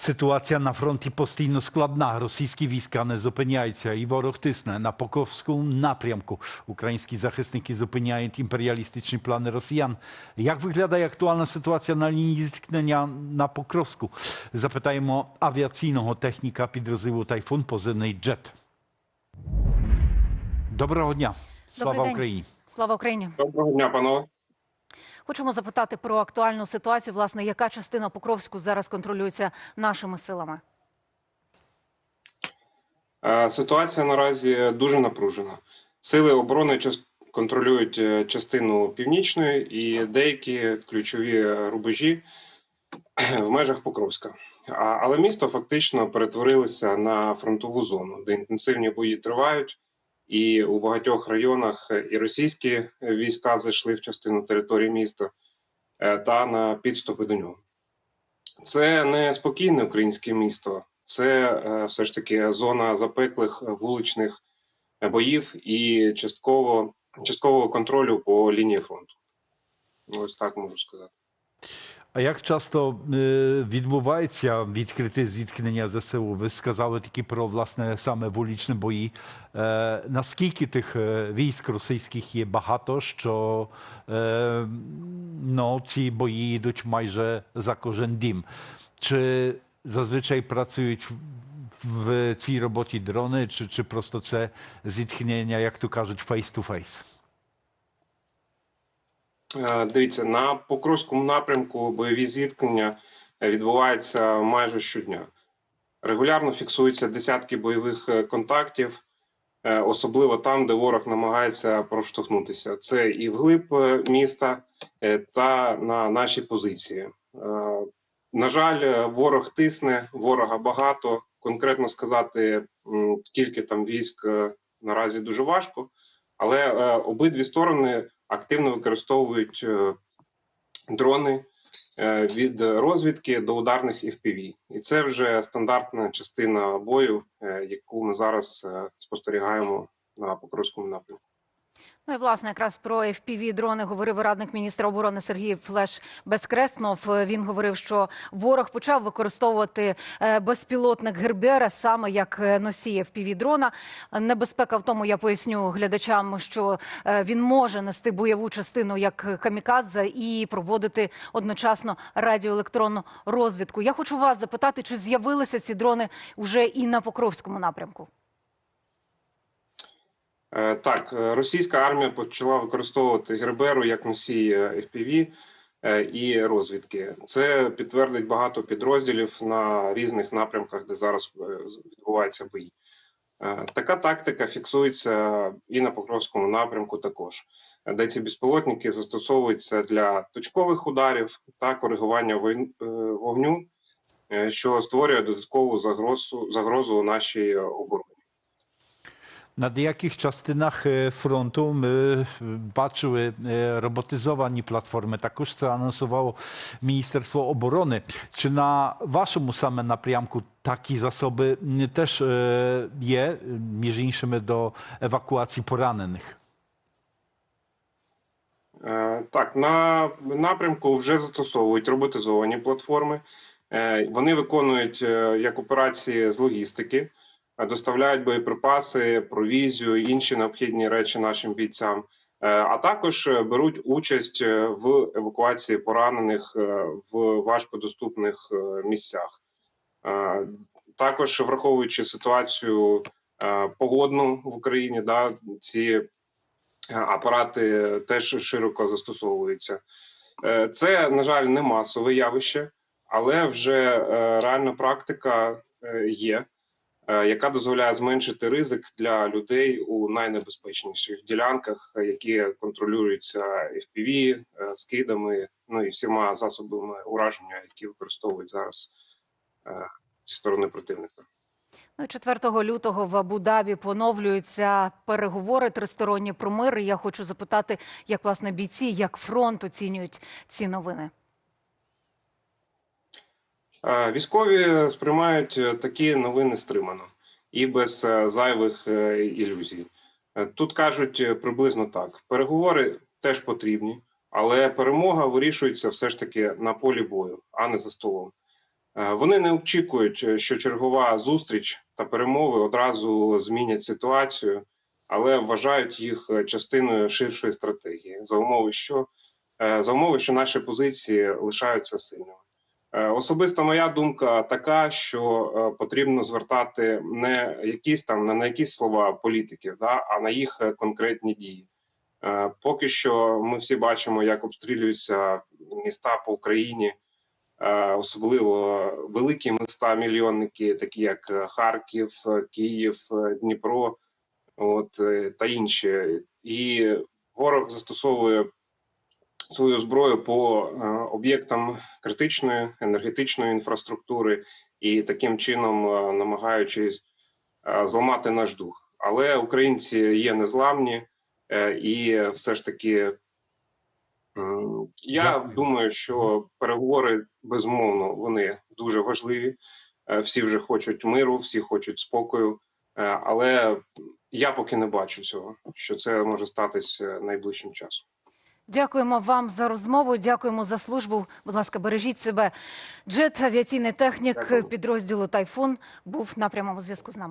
Ситуація на фронті постійно складна. Російські війська не зупиняються, і ворог тисне на Покровському напрямку. Українські захисники зупиняють імперіалістичні плани росіян. Як виглядає актуальна ситуація на лінії зіткнення на Покровську? Запитаємо авіаційного техніка підрозділу Тайфун, позивний Джет. Доброго дня. Слава Україні. Слава Україні! Доброго дня, панове. Хочемо запитати про актуальну ситуацію. Власне, яка частина Покровську зараз контролюється нашими силами? Е, Ситуація наразі дуже напружена. Сили оборони контролюють е, частину північної і деякі ключові рубежі в межах Покровська. Але місто фактично перетворилося на фронтову зону, де інтенсивні бої тривають, і у багатьох районах і російські війська зайшли в частину території міста е, та на підступи до нього. Це не спокійне українське місто, це е, все ж таки зона запеклих е, вуличних е, боїв і частково часткового контролю по лінії фронту. Ось так можу сказати. А як часто е, відбувається відкрите зіткнення ЗСУ? Ви сказали тільки про власне саме вуличні бої. Е, наскільки тих е, військ російських є багато, що ну, ці бої йдуть майже за кожен дім? Чи зазвичай працюють в- цій роботі дрони, чи, чи просто це зіткнення, як то кажуть, face-to-face? Е, Дивіться, на Покровському напрямку бойові зіткнення е, відбуваються майже щодня. Регулярно фіксуються десятки бойових е, контактів, е, особливо там, де ворог намагається проштовхнутися. Це і вглиб е, міста, е, та на наші позиції. Е, На жаль, е, ворог тисне, ворога багато. Конкретно сказати, скільки там військ е, наразі дуже важко, але е, обидві сторони активно використовують е, дрони е, від розвідки до ударних FPV. І це вже стандартна частина бою, е, яку ми зараз спостерігаємо на Покровському напрямку. Ну і власне якраз про fpv дрони говорив радник міністра оборони Сергій Флеш Безкреснов. Він говорив, що ворог почав використовувати е, безпілотник Гербера саме як е, носій fpv дрона. Небезпека в тому, я поясню глядачам, що е, він може нести бойову частину як камікадзе і проводити одночасно радіоелектронну розвідку. Я хочу вас запитати, чи з'явилися ці дрони вже і на Покровському напрямку? Е, Так, е, російська армія почала використовувати Герберу як носій е, FPV і розвідки. Це підтвердить багато підрозділів на різних напрямках, де зараз відбуваються бої. Така тактика фіксується і на Покровському напрямку також, де ці безпілотники застосовуються для точкових ударів та коригування вогню, що створює додаткову загрозу, загрозу нашій обороні. Na jakich ми е, бачили е, роботизовані платформи, також це анонсувало Міністерство оборони. Чи на вашому саме напрямку такі засоби м, теж е, є, е, між іншими до евакуації поранених? Е, Так, на напрямку вже застосовують роботизовані платформи. Е, Вони виконують е, як операції з логістики, доставляють боєприпаси, провізію, інші необхідні речі нашим бійцям. Е, А також е, беруть участь е, в евакуації поранених в важкодоступних місцях. Також враховуючи ситуацію погодну в Україні, да, ці апарати теж широко застосовуються. Це, на жаль, не масове явище, але вже реальна практика є, яка дозволяє зменшити ризик для людей у найнебезпечніших ділянках, е, які контролюються FPV, е, скидами, ну і всіма засобами ураження, які використовують зараз е, зі сторони противника. Ну, 4 лютого в Абу-Дабі поновлюються переговори тристоронні про мир. І я хочу запитати, як власне бійці, як фронт оцінюють ці новини. Е, Військові сприймають е, такі новини стримано і без е, зайвих ілюзій. Тут кажуть приблизно так: переговори теж потрібні, але перемога вирішується все ж таки на полі бою, а не за столом. Вони не очікують, що чергова зустріч та перемови одразу змінять ситуацію, але вважають їх частиною ширшої стратегії за умови, що за умови, що наші позиції лишаються сильними. Е, Особисто моя думка така, що е, потрібно звертати не якісь там не на якісь слова політиків, да, а на їх е, конкретні дії. Поки що ми всі бачимо, як обстрілюються міста по Україні, особливо великі міста мільйонники, такі як Харків, Київ, Дніпро, от та інші. І ворог застосовує свою зброю по е, об'єктам критичної енергетичної інфраструктури і таким чином е, намагаючись е, зламати наш дух. Але українці є незламні, і все ж таки я думаю, що переговори безумовно вони дуже важливі. Всі вже хочуть миру, всі хочуть спокою, але я поки не бачу цього, що це може статися найближчим часом. Дякуємо вам за розмову. Дякуємо за службу. Будь ласка, бережіть себе. Джет, авіаційний технік підрозділу Тайфун, був на прямому зв'язку з нами.